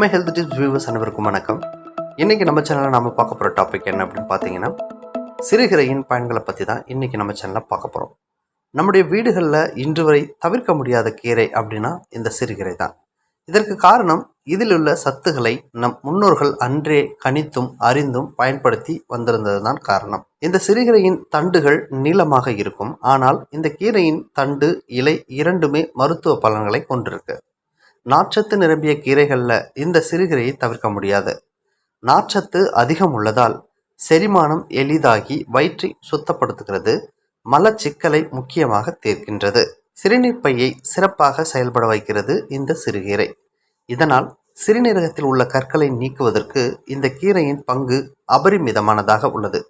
Mi health tips viewers அனைவருக்கும் வணக்கம். இன்றைக்கி நம்ம சேனலில் நம்ம பார்க்க போகிற டாபிக் என்ன அப்படின்னு பார்த்தீங்கன்னா சிறுகிரையின் பயன்களை பற்றி தான் இன்றைக்கி நம்ம சேனலில் பார்க்க போகிறோம் நம்முடைய வீடுகளில் இன்று வரை தவிர்க்க முடியாத கீரை அப்படின்னா இந்த சிறுகிரை தான். இதற்கு காரணம் இதில் உள்ள சத்துக்களை நம் முன்னோர்கள் அன்றே கணித்தும் அறிந்தும் பயன்படுத்தி வந்திருந்தது தான் காரணம். இந்த சிறுகிரையின் தண்டுகள் நீளமாக இருக்கும். ஆனால் இந்த கீரையின் தண்டு இலை இரண்டுமே மருத்துவ பலன்களை கொண்டிருக்கு. நார்ச்சத்து நிரம்பிய கீரைகளில் இந்த சிறுகீரையை தவிர்க்க முடியாது. நார்ச்சத்து அதிகம் உள்ளதால் செரிமானம் எளிதாகி வயிற்றை சுத்தப்படுத்துகிறது மலச்சிக்கலை முக்கியமாக தீர்க்கின்றது. சிறுநீர் பையை சிறப்பாக செயல்பட வைக்கிறது இந்த சிறுகீரை. இதனால் சிறுநீரகத்தில் உள்ள கற்களை நீக்குவதற்கு இந்த கீரையின் பங்கு அபரிமிதமானதாக உள்ளது.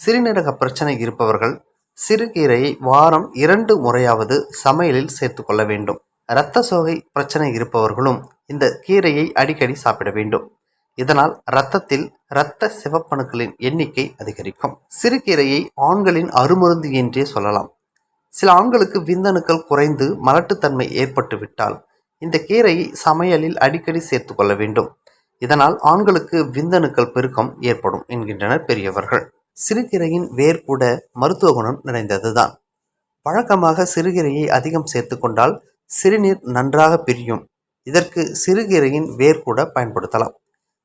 சிறுநீரக பிரச்சனை இருப்பவர்கள் சிறுகீரையை வாரம் இரண்டு முறையாவது சமையலில் சேர்த்துக்கொள்ள வேண்டும். இரத்த சோகை பிரச்சனை இருப்பவர்களும் இந்த கீரையை அடிக்கடி சாப்பிட வேண்டும். இதனால் இரத்தத்தில் இரத்த சிவப்பணுக்களின் எண்ணிக்கை அதிகரிக்கும். சிறுகீரையை ஆண்களின் அருமருந்து என்றே சொல்லலாம். சில ஆண்களுக்கு விந்தணுக்கள் குறைந்து மலட்டுத்தன்மை ஏற்பட்டுவிட்டால் இந்த கீரையை சமையலில் அடிக்கடி சேர்த்து கொள்ள வேண்டும். இதனால் ஆண்களுக்கு விந்தணுக்கள் பெருக்கம் ஏற்படும் என்கின்றனர் பெரியவர்கள். சிறுகீரையின் வேர் கூட மருத்துவ குணம் நிறைந்ததுதான். வழக்கமாக சிறுகீரையை அதிகம் சேர்த்துக்கொண்டால் சிறுநீர் நன்றாக பிரியும். இதற்கு சிறுகீரையின் வேர் கூட பயன்படுத்தலாம்.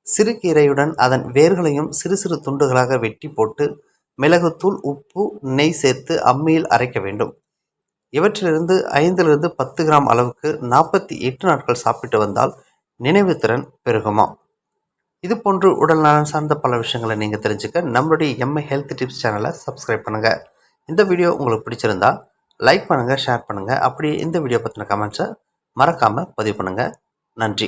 சிறுகீரையுடன் அதன் வேர்களையும் சிறு சிறு துண்டுகளாக வெட்டி போட்டு மிளகுத்தூள் உப்பு நெய் சேர்த்து அம்மியில் அரைக்க வேண்டும். இவற்றிலிருந்து ஐந்திலிருந்து பத்து கிராம் அளவுக்கு நாற்பத்தி எட்டு நாட்கள் சாப்பிட்டு வந்தால் நினைவுத்திறன் பெருகுமாம் இது போன்று உடல் நலன் சார்ந்த பல விஷயங்களை நீங்கள் தெரிஞ்சுக்க நம்மளுடைய எம்ஐ ஹெல்த் டிப்ஸ் சேனலை சப்ஸ்கிரைப் பண்ணுங்கள் இந்த வீடியோ உங்களுக்கு பிடிச்சிருந்தா லைக் பண்ணுங்கள் ஷேர் பண்ணுங்கள் அப்படி இந்த வீடியோ பற்றின கமெண்ட்ஸை மறக்காமல் பதிவு பண்ணுங்கள் நன்றி.